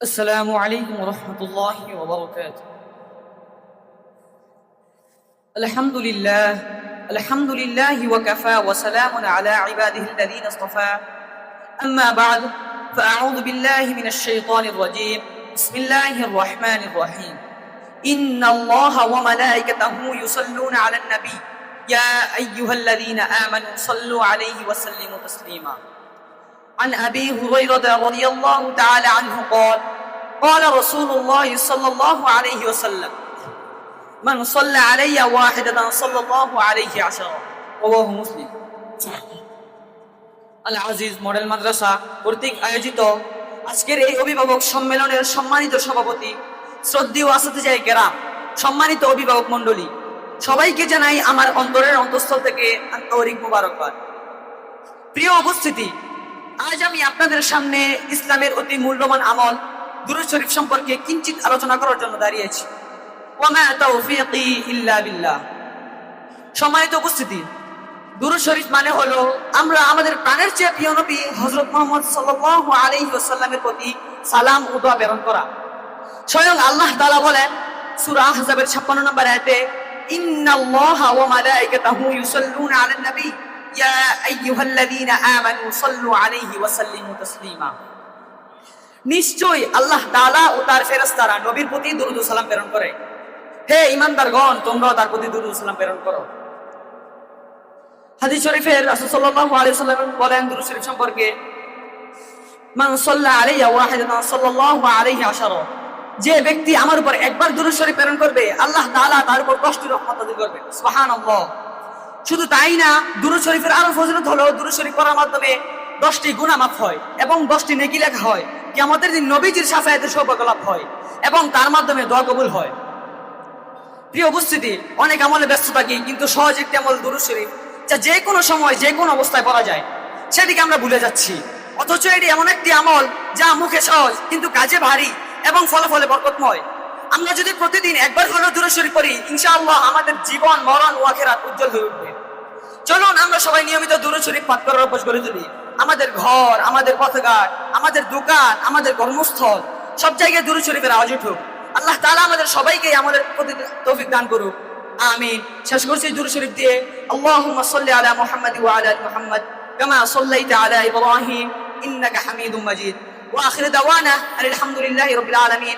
السلام عليكم ورحمة الله وبركاته. الحمد لله الحمد لله وكفى وسلام على عباده الذين اصطفى. أما بعد فأعوذ بالله من الشيطان الرجيم. بسم الله الرحمن الرحيم. إن الله وملائكته يصلون على النبي. يا أيها الذين آمنوا صلوا عليه وسلموا تسليما. عن ابي هريره رضي الله تعالى عنه قال قال رسول الله صلى الله عليه وسلم من صلى علي واحدة صلى الله عليه عشرة رواه مسلم আল Aziz model মাদ্রাসা কর্তৃক আয়োজিত আজকের এই অভিভাবক সম্মেলনের সম্মানিত সভাপতি শ্রদ্ধেয় আসাতে যায় গেরাম সম্মানিত অভিভাবক মণ্ডলী সবাইকে জানাই আমার অন্তরের অন্তঃস্থল থেকে আন্তরিক মুবারকবাদ প্রিয় উপস্থিতি আজ আমি আপনাদের সামনে ইসলামের অতি মূল্যবান আমল দুরু শরীফ সম্পর্কে কিঞ্চিত আলোচনা করার জন্য দাঁড়িয়েছি। সম্মানিত উপস্থিতি, দুরুদ শরীফ মানে হলো আমরা আমাদের প্রাণের চেয়ে প্রিয় নবী হযরত মুহাম্মদ সাল্লাল্লাহু আলাইহি ওয়াসাল্লামের প্রতি সালাম দোয়া প্রেরণ করা। স্বয়ং আল্লাহ তাআলা বলেন, সূরা আহজাবের 56 নম্বর আয়াতে, ইন্নাল্লাহা ওয়া মালাইকাতাহু ইউসাল্লুনা আলান নবী আল্লাহ ও তার নবীর প্রতি প্রেরণ করে। হে তোমরাও তার প্রতি প্রেরণ করো। শরীফের বলেন শরীফ সম্পর্কে যে ব্যক্তি আমার উপর একবার শরীফ প্রেরণ করবে, আল্লাহ তার উপর কষ্ট করবেন সুবহানাল্লাহ। শুধু তাই না, দুরু শরীফের আরও ফজিলত হলো দুরুদ শরীফ পড়ার মাধ্যমে দশটি গুনাহ মাফ হয় এবং দশটি নেকি লেখা হয়। কিয়ামতের দিন নবীজির সাফায়াতের সৌভাগ্য লাভ হয় এবং তার মাধ্যমে দোয়া কবুল হয়। প্রিয় উপস্থিতি, অনেক আমলে ব্যস্ত থাকি, কিন্তু সহজ একটি আমল দুরু শরীফ, যা যে কোনো সময়, যে কোনো অবস্থায় পড়া যায়। সেটিকে আমরা ভুলে যাচ্ছি। অথচ এটি এমন একটি আমল যা মুখে সহজ, কিন্তু কাজে ভারী এবং ফলাফলে বরকতময়। আমরা যদি প্রতিদিন একবার হলেও দূরে শরীফ করি ইনশাআল্লাহ আমাদের জীবন মরণ ও আখেরাত উজ্জ্বল হয়ে উঠবে চলুন আমরা সবাই নিয়মিত দূরে শরীফ পাঠ করার অভ্যাস করে তুলি আমাদের ঘর আমাদের পথঘাট আমাদের দোকান আমাদের কর্মস্থল সব জায়গায় দূরে শরীফের আওয়াজ উঠুক আল্লাহ তাআলা আমাদের সবাইকে আমাদের প্রতি তৌফিক দান করুক আমিন শেষ করছি দূরে শরীফ দিয়ে আল্লাহুম্মা সাল্লি আলা মুহাম্মাদ ওয়া আলা আলি মুহাম্মাদ কামা সাল্লাইতা আলা ইব্রাহিম ইন্নাকা হামিদুম মাজিদ واخر دعوانا ان الحمد لله رب العالمين